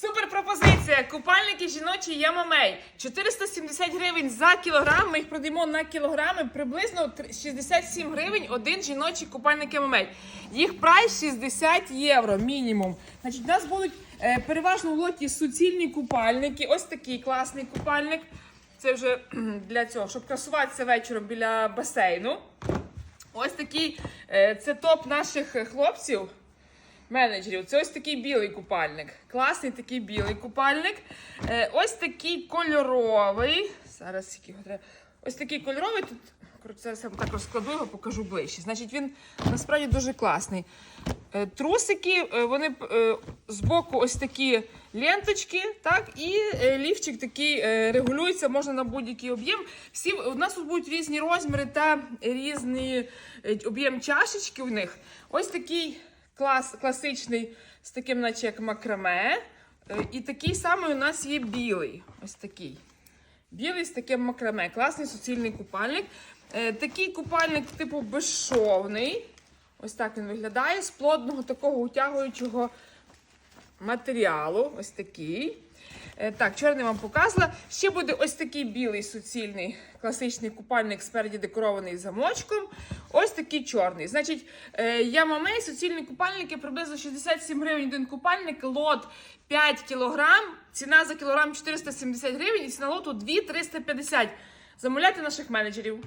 Супер пропозиція! Купальники жіночі Ямамей. 470 гривень за кілограм. Ми їх продаємо на кілограми. Приблизно 67 гривень один жіночий купальник Ямамей. Їх прайс 60 євро мінімум. Значить, у нас будуть е, переважно в лоті суцільні купальники. Ось такий класний купальник. Це вже для цього, щоб красуватися вечором біля басейну. Ось такий е, це топ наших е, хлопців менеджерів. Це ось такий білий купальник. Класний такий білий купальник. Е, ось такий кольоровий. Зараз його треба. Ось такий кольоровий. Тут зараз я так розкладу його, покажу ближче. Значить, він насправді дуже класний. Е, Трусики, е, вони е, збоку ось такі ленточки, так, і лівчик такий регулюється, можна на будь-який об'єм. Всі у нас тут будуть різні розміри та різний об'єм чашечки у них. Ось такий клас, класичний з таким, наче як макраме. Е, І такий самий у нас є білий. Ось такий. Білий з таким макраме. Класний суцільний купальник. Е, такий купальник, типу, безшовний. Ось так він виглядає. З плотного такого утягуючого матеріалу. Ось такий. Е, Так, чорний вам показала. Ще буде ось такий білий суцільний класичний купальник спереді декорований замочком. Ось такий чорний. Значить, е, Ямамей, суцільні купальники приблизно 67 гривень один купальник, лот 5 кілограм. Ціна за кілограм 470 гривень і ціна лоту 2 350. Замовляйте наших менеджерів.